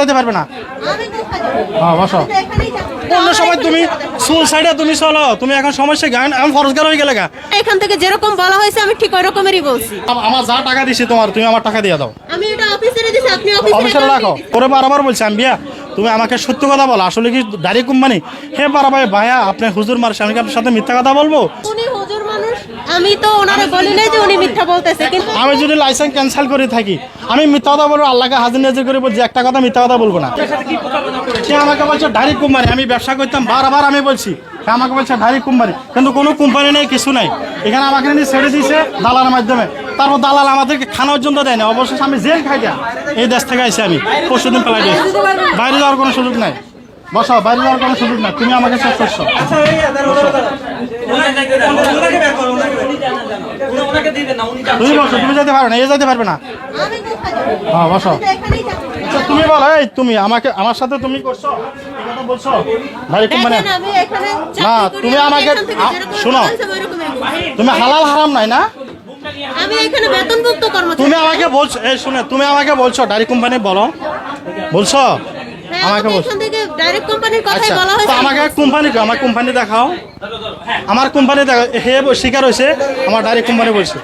যেতে পারবে না? হ্যাঁ বসো। অন্য সময় তুমি চুল সাইডে তুমি চলো তুমি এখন সমস্যা গান আমি ফরজগার হয়ে গেলে গা। এখান থেকে যেরকম বলা হয়েছে আমি ঠিক ওই রকমেরই বলছি আমার যা টাকা দিছি তোমার তুমি আমার টাকা দিয়ে দাও। আমি এটা অফিসে দিছি আপনি অফিসে অফিসে রাখো পরে বারবার বলছি আমি বিয়া। তুমি আমাকে সত্য কথা বলো আসলে কি দাড়ি কোম্পানি হে ভাই ভাইয়া আপনি হুজুর মার আমি আপনার সাথে মিথ্যা কথা বলব? উনি আমি তো ওনারে বলি নাই যে উনি মিথ্যা বলতেছে কিন্তু আমি যদি লাইসেন্স ক্যান্সেল করে থাকি আমি মিথ্যা কথা বলব আল্লাহকে হাজির নাজির করে বলছি একটা কথা মিথ্যা কথা বলব না। সে আমাকে বলছে ডাইরি কোম্পানি। আমি ব্যবসা করতাম বারবার আমি বলছি সে আমাকে বলছে ডাইরি কোম্পানি। কিন্তু কোনো কোম্পানি নেই কিছু নাই। এখানে আমাকে নিয়ে ছেড়ে দিয়েছে দালালের মাধ্যমে। তারপর দালাল আমাদেরকে খানা পর্যন্ত দেয় না। অবশেষে আমি জেল খাই এই দেশ থেকে আইসি আমি। পরশু দিন পেলাই দিয়েছি বাইরে যাওয়ার কোনো সুযোগ নাই। বসো বাইরে যাওয়ার কোনো সুযোগ নাই। তুমি আমাকে শেষ করছ। তুমি বসো তুমি যেতে পারবে না এ যেতে পারবে না? হ্যাঁ বসো। আচ্ছা তুমি বলো এই তুমি আমাকে আমার সাথে তুমি করছ বলছো? ভাই কোম্পানি দেখেন, আমি এখানে চাকরি না, তুমি আমাকে- শোনো। তুমি হালাল হারাম নাই না? আমি এখানে বেতনভুক্ত কর্মচারী। তুমি আমাকে বলছো এই শুনে তুমি আমাকে বলছো ডাইরি কোম্পানি বলো। বলছো? আমাকে আমাকে বলছো এখান ডাইরেক্ট কোম্পানির কথাই আচ্ছা বলা হয়েছে। আমাকে কোম্পানি আমার কোম্পানি দেখাও। আমার কোম্পানি দেখা হে স্বীকার হয়েছে আমার ডাইরি কোম্পানি বলছে।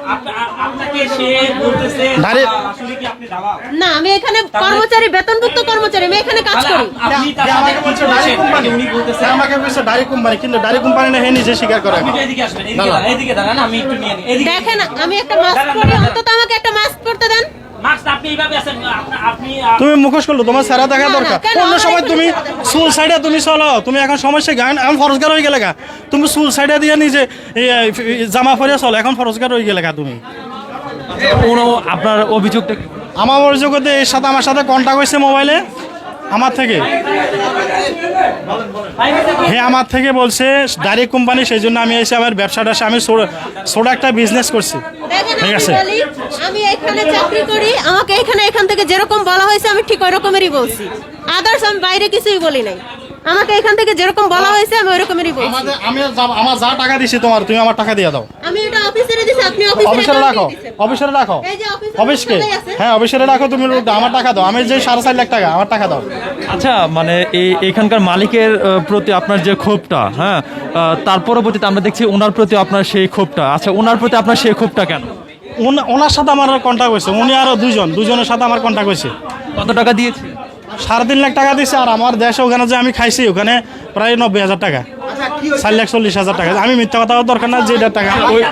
আপনাকে সে বলতেছে Direct- আসলে কি আপনি দালাল না আমি এখানে কর্মচারী বেতনভুক্ত কর্মচারী আমি এখানে কাজ করি। আমাকে বলছে ডাইরি কোম্পানি উনি বলতেছে আমাকে বলছে ডাইরি কোম্পানি কিন্তু ডাইরি কোম্পানি না হে নিজে স্বীকার করে। আমি একটু নিয়ে নিই দেখেন আমি একটা মাস্ক পরি অন্তত আমাকে একটা মাস্ক পরতে দেন মাস্ক আপনি এইভাবে আছেন আপনি আপনি তুমি মুখোশ করল তোমার সেরা দেখা দরকার। অন্য সময় তুমি চুল সাইডে তুমি চলো তুমি এখন সমস্যা গান এখন ফরজগার হয়ে গেলে গা। তুমি চুল সাইডে দিয়ে নিজে জামা পরে চলো এখন ফরজগার হয়ে গেলে গা তুমি। কোনো আপনার অভিযোগটা? আমার অভিযোগতে এর সাথে আমার সাথে কন্ট্যাক্ট হয়েছে মোবাইলে আমার থেকে। হে আমার থেকে বলছে ডাইরেক্ট কোম্পানি সেই জন্য আমি এসে আমার ব্যবসাটা আমি ছোট- একটা বিজনেস করছি। ঠিক আমি আছে। আমি এখানে চাকরি করি আমাকে এখানে এখান থেকে যেরকম বলা হয়েছে আমি ঠিক ওই রকমেরই বলছি। আদার্স আমি বাইরে কিছুই বলি নাই। আমাকে এখান থেকে যেরকম বলা হয়েছে আমি ওই রকমেরই বলছি আমি আমার যা টাকা দিছি তোমার তুমি আমার টাকা দিয়ে দাও। আমি এটা অফিসে দিছি আপনি অফিসে অফিসে রাখো অফিসে রাখো। এই যে অফিসের অফিসকে। হ্যাঁ অফিসে রাখো তুমি আমার টাকা দাও। আমি যে সাড়ে চার লাখ টাকা আমার টাকা দাও। আচ্ছা মানে এই এখানকার মালিকের প্রতি আপনার যে ক্ষোভটা হ্যাঁ তার পরবর্তীতে আমরা দেখছি ওনার প্রতি আপনার সেই ক্ষোভটা। আচ্ছা ওনার প্রতি আপনার সেই ক্ষোভটা কেন? উন- ওনার সাথে আমার কন্ট্যাক্ট হয়েছে। উনি আরও দুজন দুজনের সাথে আমার কন্ট্যাক্ট হয়েছে। কত টাকা দিয়েছে? সাড়ে তিন লাখ টাকা দিয়েছে আর আমার দেশে ওখানে যে আমি খাইছি ওখানে প্রায় নব্বই হাজার টাকা। চার লাখ চল্লিশ হাজার টাকা। আমি মিথ্যা কথা দরকার না যেটা টাকা। ওই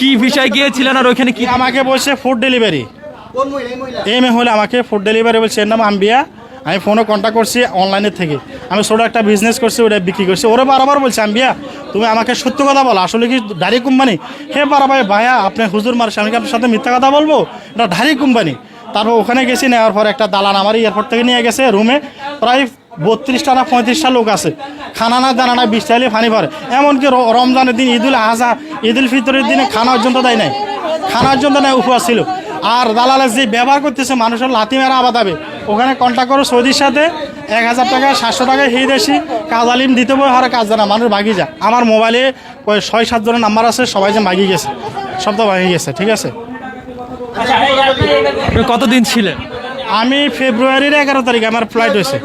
কি বিষয় গিয়েছিলেন আর ওইখানে কি? আমাকে বলছে ফুড ডেলিভারি এই মেয়ে হলে আমাকে ফুড ডেলিভারি বলছে, এর নাম আম্বিয়া। আমি ফোনে কন্ট্যাক্ট করছি অনলাইনের থেকে। আমি ছোটো একটা বিজনেস করছি, ওটা বিক্রি করছি। ওরা বারবার বলছে, আম্বিয়া, তুমি আমাকে সত্য কথা বলো। আসলে কি ডারি কোম্পানি? হে পারা ভাই ভাইয়া, আপনি হুজুর মার আমি কি আপনার সাথে মিথ্যা কথা বলব? এটা ডাইরি কোম্পানি। তারপর ওখানে গেছি, নেওয়ার পর একটা দালান আমার এয়ারপোর্ট থেকে নিয়ে গেছে রুমে প্রায় বত্রিশটা না পঁয়ত্রিশটা লোক আছে। খানা না, দানা না বিশ চাইলে ফানি ভরে এমনকি রমজানের দিন, ঈদুল আজহা, ঈদুল ফিতরের দিনে খানা পর্যন্ত দেয় নাই। খানার জন্য নেয় উপবাস ছিল। আর দালালে যে ব্যবহার করতেছে, মানুষের লাথি মেরা আবাদ হবে ওখানে কন্ট্যাক্ট করো সৌদির সাথে, এক হাজার টাকা, সাতশো টাকা সেই দেশি, কাজ আলিম দিতে বই হারে কাজ জানা, মানুষ ভাগি যা আমার মোবাইলে ছয় সাতজনের নাম্বার আছে, সবাই যে ভাগি গেছে। সব তো ভাগি গেছে, ঠিক আছে? আচ্ছা কতদিন ছিলেন? আমি ফেব্রুয়ারির এগারো তারিখে আমার ফ্লাইট হয়েছে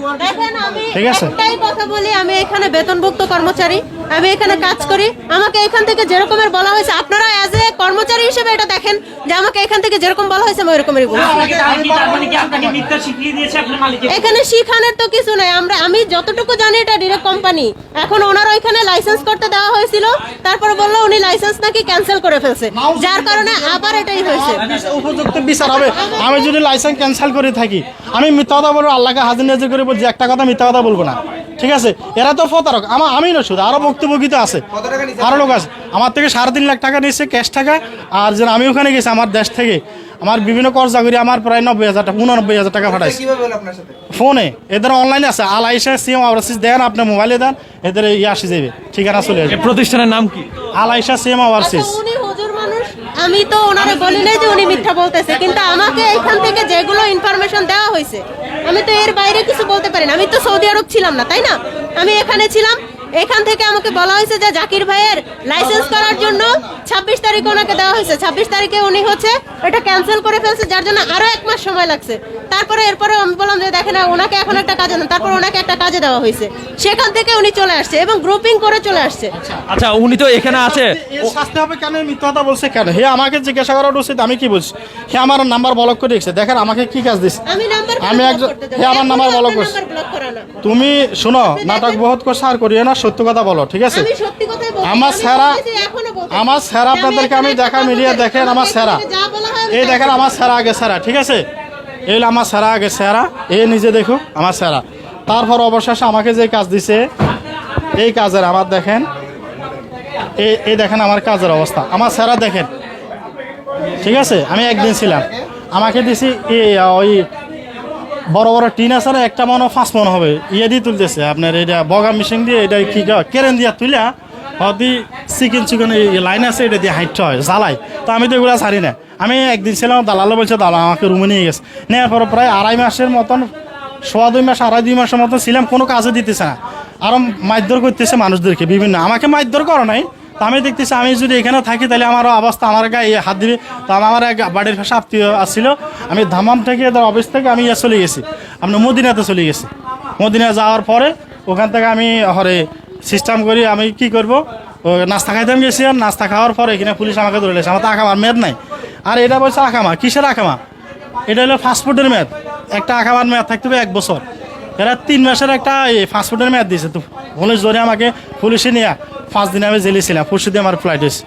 ঠিক আছে। কথা বলি আমি এখানে বেতনভুক্ত কর্মচারী আমি এখানে কাজ করি। আমাকে এখান থেকে যেরকমের বলা হয়েছে আপনারা অ্যাজ এ কর্মচারী হিসেবে এটা দেখেন যে আমাকে এখান থেকে যেরকম বলা হয়েছে আমি ওইরকমেরই বলছি মানে মালিক এখানে শিখানোর তো কিছু নাই। আমরা আমি যতটুকু জানি এটা ডিরেক্ট কোম্পানি এখন ওনার ওইখানে লাইসেন্স করতে দেওয়া হয়েছিল। তারপর বলল উনি লাইসেন্স নাকি ক্যান্সেল করে ফেলছে। যার কারণে আবার এটাই হয়েছে। উপযুক্ত বিচার হবে আমি যদি লাইসেন্স ক্যান্সেল করে থাকি আমি মিথ্যা কথা বলব আল্লাহকে হাজির নাজির করে বলছি একটা কথা মিথ্যা কথা বলব না। ঠিক আছে? এরা তো প্রতারক। আমার আমি না শুধু আরও তো আছে। আরও লোক আছে। আমার থেকে সাড়ে তিন লাখ টাকা নিচ্ছে ক্যাশ টাকা আর যেন আমি ওখানে গেছি আমার দেশ থেকে। আমার বিভিন্ন কর্জা করে আমার প্রায় নব্বই হাজার টাকা উননব্বই হাজার টাকা পাঠাইছে। কীভাবে হলো আপনার সাথে? ফোনে। এদের অনলাইনে আছে। আল আইসা সিএম ওভারসিজ দেন আপনি মোবাইলে দেন এদের ইয়ে আসে যাবে। ঠিকানা চলে এই আসবে প্রতিষ্ঠানের নাম কি? আল আইসা সিএম ওভারসিজ আচ্ছা, উনি হুজুর মানুষ। আমি তো ওনারে বলি নাই যে উনি মিথ্যা বলতেছে। কিন্তু আমাকে এখান থেকে যেগুলো ইনফরমেশন দেওয়া হয়েছে আমি তো এর বাইরে কিছু বলতে পারি না। আমি তো সৌদি আরব ছিলাম না, তাই না? আমি এখানে ছিলাম এখান থেকে আমাকে বলা হয়েছে যে জাকির ভাইয়ের লাইসেন্স করার জন্য ছাব্বিশ তারিখে ওনাকে দেওয়া হয়েছে। ছাব্বিশ তারিখে উনি হচ্ছে এটা ক্যান্সেল করে ফেলছে যার জন্য আরও এক মাস সময় লাগছে। তারপরে এরপরে আমি বললাম যে দেখেন ওনাকে এখন একটা কাজে দেন। তারপর ওনাকে একটা কাজে দেওয়া হয়েছে। সেখান থেকে উনি চলে আসছে এবং গ্রুপিং করে চলে আসছে। আচ্ছা উনি তো এখানে আছে। শাস্তি হবে কেন? এই মিথ্যা কথা বলছে কেন? হে আমাকে জিজ্ঞাসা করা উচিত আমি কি বলছি হে আমার নাম্বার ব্লক করে রেখেছে। দেখেন আমাকে কি কাজ দিচ্ছে আমি নাম্বার আমি একজন হে আমার নাম্বার ব্লক করছে। তুমি শোনো নাটক বহুত করছে আর করিও না। সত্য কথা বলো ঠিক আছে? আমার স্যারা। আমার স্যারা আপনাদেরকে আমি দেখা মিলিয়ে দেখেন আমার স্যারা। এই দেখেন আমার স্যারা আগে স্যারা ঠিক আছে? এই আমার স্যারা আগে স্যারা এই নিজে দেখো আমার স্যারা। তারপর অবশেষে আমাকে যে কাজ দিছে এই কাজের আমার দেখেন এই এই দেখেন আমার কাজের অবস্থা। আমার স্যারা দেখেন ঠিক আছে? আমি একদিন ছিলাম। আমাকে দিছি এই ওই বড় বড় টিন আছে না, একটা মনে পাঁচ মনে হবে। ইয়ে দিয়ে তুলতেছে, আপনার এটা বগা মেশিন দিয়ে এটা কি কেরেন দিয়া তুলিয়া হদি চিকেন চিকেন এই লাইন আছে, এটা দিয়ে হাইট হয় জ্বালাই তো আমি তো এগুলো ছাড়ি না। আমি একদিন ছিলাম দালালে বলছে, দালাল আমাকে রুমে নিয়ে গেছে। নেওয়ার পর প্রায় আড়াই মাসের মতন, সোয়া দুই মাস, আড়াই দুই মাসের মতন ছিলাম, কোনো কাজে দিতেছে না। আরও মারধর করতেছে মানুষদেরকে, বিভিন্ন। আমাকে মারধর করো নাই তো আমি দেখতেছি, আমি যদি এখানে থাকি তাহলে আমারও অবস্থা আমার গায়ে হাত দিবে। তো আমার এক বাড়ির ভাষা আত্মীয় আসছিল আমি ধামাম থেকে এদের অফিস থেকে আমি ইয়ে চলে গেছি। আপনার মদিনাতে চলে গেছি। মদিনা যাওয়ার পরে ওখান থেকে আমি হরে সিস্টেম করি, আমি কি করব? নাস্তা খাইতাম গেছি আর নাস্তা খাওয়ার পরে এখানে পুলিশ আমাকে ধরে লেছে আমার তো আকামার মেদ নাই। আর এটা বলছে আকামা, কিসের আকামা? এটা হলো ফাস্টফুডের মেয়াদ। একটা আকামার মেয়াদ থাকতে হবে এক বছর। এরা তিন মাসের একটা ফাস্টফুডের মেয়াদ দিয়েছে। তো পুলিশ ধরে আমাকে, পুলিশে নিয়ে পাঁচ দিন আমি জেলে ছিলাম পরশু দিয়ে আমার ফ্লাইট হয়েছে।